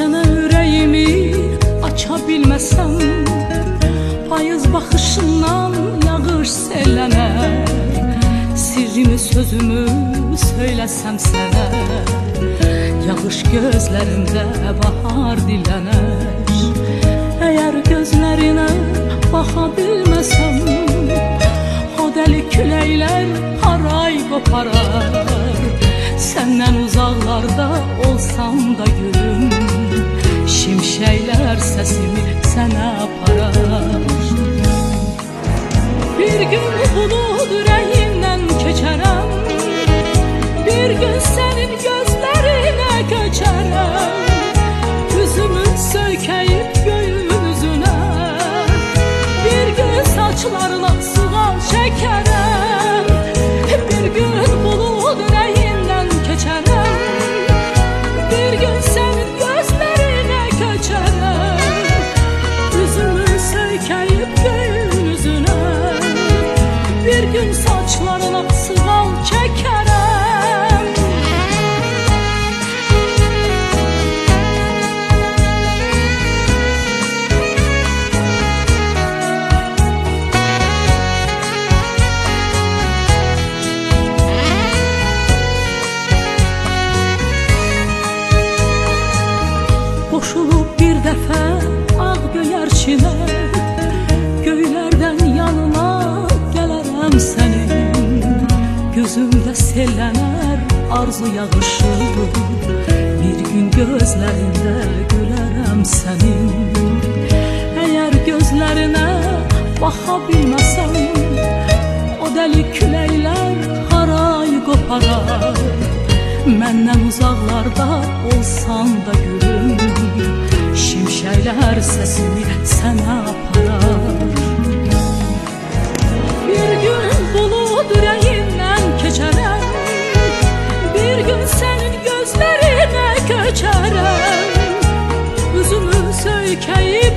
Sənə ürəyimi aça bilməsəm Payız baxışından yağış sellənər Sirrimi sözümü söyləsəm sənə Yağış gözlərimdə bahar dilənər Əgər gözlərinə baxa bilməsəm O dəli küləklər haray qoparar Səndən uzaqlarda olsam da gülüm Səsimi sənə aparar Bir gün bulud ürəyindən keçərəm. Bir gün sənin gözlərinə köçərəm. Üzümü söykəyib göyün üzünə. Bir gün saçlarına sığal çəkərəm arzu yağışı Bir gün gözlərində gülərəm sənin Əgər gözlərinə baxa O dəli küləklər haray qoparar Məndən uzaqlarda olsan da gülüm. Şimşəklər səsini Amerika'yı